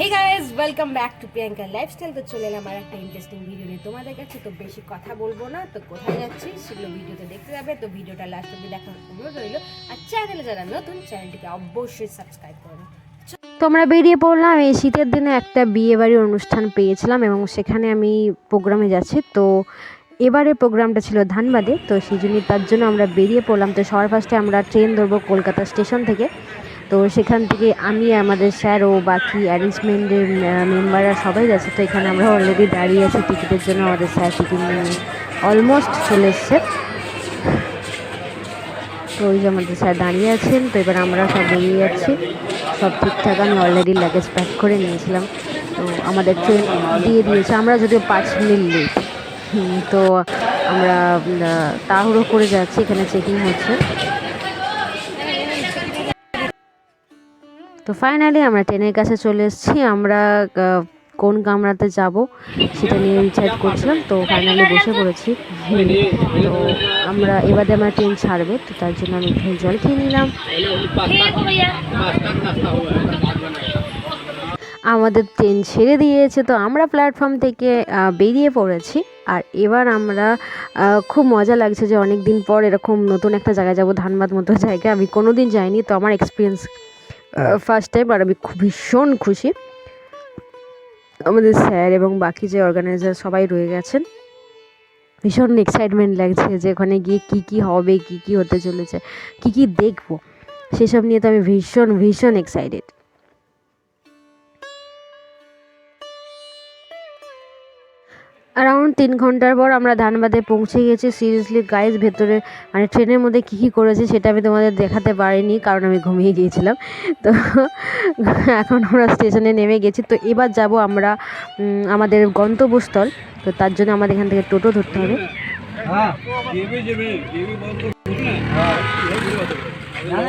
Hey guys welcome back to Priyanka lifestyle তো চলে এলাম আর একটা ইন্টারেস্টিং ভিডিও নিয়ে। তোমাদের কাছে তো বেশি কথা বলব না, তো কোথায় যাচ্ছি সেগুলো ভিডিওতে দেখতে যাবে। তো ভিডিওটা লাস্ট অব্দি দেখার অনুরোধ রইল। আর চ্যানেলে যারা নতুন চ্যানেলটিকে অবশ্যই সাবস্ক্রাইব করো। তোমরা বেরিয়ে পড়লাম এই শীতের দিনে একটা বিয়ে বাড়ির অনুষ্ঠান পেয়েছিলাম এবং সেখানে আমি প্রোগ্রামে যাচ্ছি। তো এবারে প্রোগ্রামটা ছিল ধানবাদে, তো সেই জন্য তার জন্য আমরা বেরিয়ে পড়লাম। তো সবার ফার্স্টে আমরা ট্রেন ধরবো কলকাতা স্টেশন থেকে। তো সেখান থেকে আমি, আমাদের স্যার ও বাকি অ্যারেঞ্জমেন্টের মেম্বাররা সবাই যাচ্ছে। তো এখানে আমরা অলরেডি দাঁড়িয়ে আছি টিকিটের জন্য। আমাদের স্যার টিকিট নিয়ে অলমোস্ট চলে এসছে। তো ওই যে আমাদের স্যার দাঁড়িয়ে আছেন। তো এবার আমরা সব বেরিয়ে যাচ্ছি। সব ঠিকঠাক, আমি অলরেডি লাগেজ প্যাক করে নিয়েছিলাম। তো আমাদের ট্রেন দিয়ে দিয়েছে। আমরা যদিও পাঁচ মিনিট লেট তো আমরা তাড়াহুড়ো করে যাচ্ছি। এখানে চেকিং হচ্ছে। তো ফাইনালি আমরা ট্রেনের কাছে চলে এসেছি। আমরা কোন কামরাতে যাব সেটা নিয়ে ডিসাইড করছিলাম। তো ফাইনালি বসে পড়েছি। তো আমরা, এবারে আমার ট্রেন ছাড়বে। তো তার জন্য আমি একটু জল খেয়ে নিলাম। আমাদের ট্রেন ছেড়ে দিয়েছে। তো আমরা প্ল্যাটফর্ম থেকে বেরিয়ে পড়েছি। আর এবার আমরা খুব মজা লাগছে যে অনেক দিন পর এরকম নতুন একটা জায়গায় যাব। ধানবাদ মতো জায়গায়। আমি কোনো দিন যাইনি। তো আমার এক্সপিরিয়েন্স ফার্স্ট টাইম আর আমি খুব ভীষণ খুশি। আমাদের স্যার এবং বাকি যে অর্গানাইজার সবাই রয়ে গেছেন। ভীষণ এক্সাইটমেন্ট লাগছে যে ওখানে গিয়ে কী কী হবে কী কী হতে চলেছে কী কী দেখব। সেসব নিয়ে তো আমি ভীষণ ভীষণ এক্সাইটেড তিন ঘণ্টার পর আমরা ধানবাদে পৌঁছে গেছি। সিরিয়াসলি গাইজ ভেতরে মানে ট্রেনের মধ্যে কী কী করেছে সেটা আমি তোমাদের দেখাতে পারিনি কারণ আমি ঘুমিয়ে গিয়েছিলাম। তো এখন আমরা স্টেশনে নেমে গেছি। তো এবার যাব আমরা আমাদের গন্তব্যস্থল। তো তার জন্য আমাদের এখান থেকে টোটো ধরতে হবে। হ্যাঁ হ্যাঁ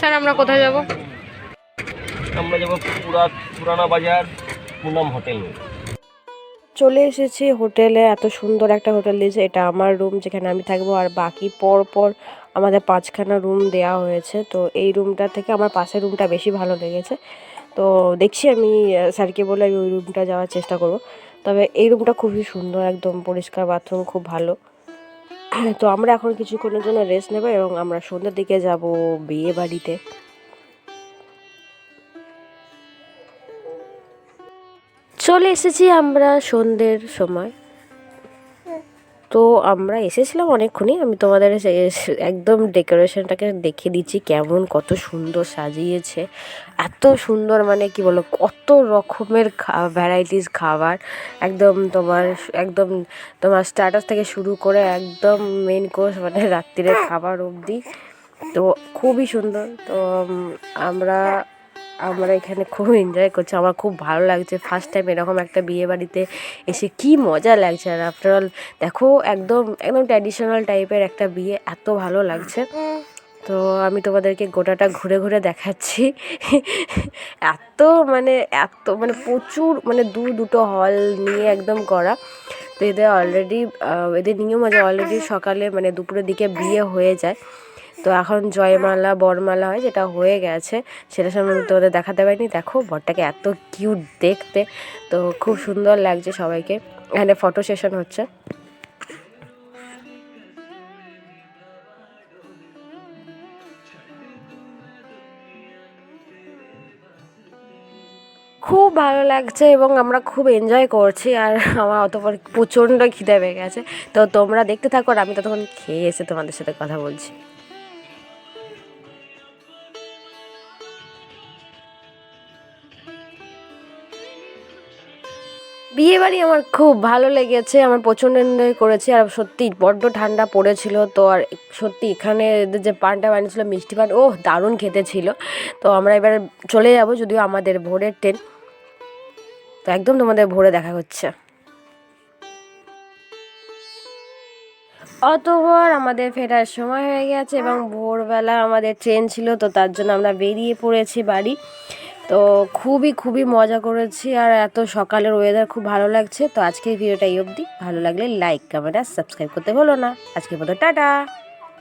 স্যার আমরা কোথায় যাব? আমরা যাব পুরা পুরানা বাজার পুনম হোটেল। চলে এসেছি হোটেলে, এত সুন্দর একটা হোটেল দিয়েছে। এটা আমার রুম যেখানে আমি থাকব, আর বাকি পর পর আমাদের পাঁচখানা রুম দেওয়া হয়েছে। তো এই রুমটা থেকে আমার পাশের রুমটা বেশি ভালো লেগেছে। তো দেখছি আমি স্যারকে বলে আমি ওই রুমটা যাওয়ার চেষ্টা করব। তবে এই রুমটা খুবই সুন্দর, একদম পরিষ্কার বাথরুম খুব ভালো। তো আমরা এখন কিছুক্ষণের জন্য রেস্ট নেব এবং আমরা সন্ধ্যের দিকে যাব বিয়ে বাড়িতে। চলে এসেছি আমরা সন্ধ্যের সময়। তো আমরা এসেছিলাম অনেকক্ষণই। আমি তোমাদের একদম ডেকোরেশনটাকে দেখে দিচ্ছি কেমন, কত সুন্দর সাজিয়েছে। এত সুন্দর মানে কি বলো, কত রকমের ভ্যারাইটিস খাবার। একদম তোমার একদম তোমার স্টার্টার থেকে শুরু করে একদম মেন কোর্স মানে রাত্রিরের খাবার অবধি। তো খুবই সুন্দর। তো আমরা আমরা এখানে খুব এনজয় করছি। আমার খুব ভালো লাগছে। ফার্স্ট টাইম এরকম একটা বিয়ে বাড়িতে এসে কি মজা লাগছে। আর আফটার অল দেখো, একদম একদম ট্র্যাডিশনাল টাইপের একটা বিয়ে। এত ভালো লাগছে। তো আমি তোমাদেরকে গোটাটা ঘুরে ঘুরে দেখাচ্ছি। এত মানে এত মানে প্রচুর মানে দু দুটো হল নিয়ে একদম করা। তো এদের অলরেডি এদের নিয়ম আছে অলরেডি সকালে মানে দুপুরের দিকে বিয়ে হয়ে যায়। তো এখন জয়মালা, বরমালা হয়, যেটা হয়ে গেছে, সেটা সামনে তোমাদের দেখাতে পারিনি। দেখো, বরটাকে এত কিউট দেখতে। তো খুব সুন্দর লাগছে সবাইকে। এখানে ফটো সেশন হচ্ছে। খুব ভালো লাগছে এবং আমরা খুব এনজয় করছি আর আমার অতপর প্রচণ্ড খিদে পেয়ে গেছে। তো তোমরা দেখতে থাকো আর আমি ততক্ষণ খেয়ে এসে তোমাদের সাথে কথা বলছি। বিয়ে বাড়ি আমার খুব ভালো লেগেছে, আমার প্রচণ্ড এনজয় করেছি, আর সত্যি বড্ড ঠান্ডা পড়েছিল, তো আর সত্যি এখানে যে পানটা বানিয়েছিল, মিষ্টি পান ও দারুণ খেতে ছিল। তো আমরা এবার চলে যাব যদিও আমাদের ভোরের ট্রেন। তো একদম তোমাদের ভোরে দেখা হচ্ছে। অতবার আমাদের ফেরার সময় হয়ে গেছে এবং ভোরবেলা আমাদের ট্রেন ছিল, তো তার জন্য আমরা বেরিয়ে পড়েছি বাড়ি। তো খুবই খুবই মজা করেছি আর এত সকালের ওয়েদার খুব ভালো লাগছে। তো আজকের ভিডিওটা এই অবধি। ভালো লাগলে লাইক কমেন্ট আর সাবস্ক্রাইব করতে ভুলো না। আজকের মতো টাটা।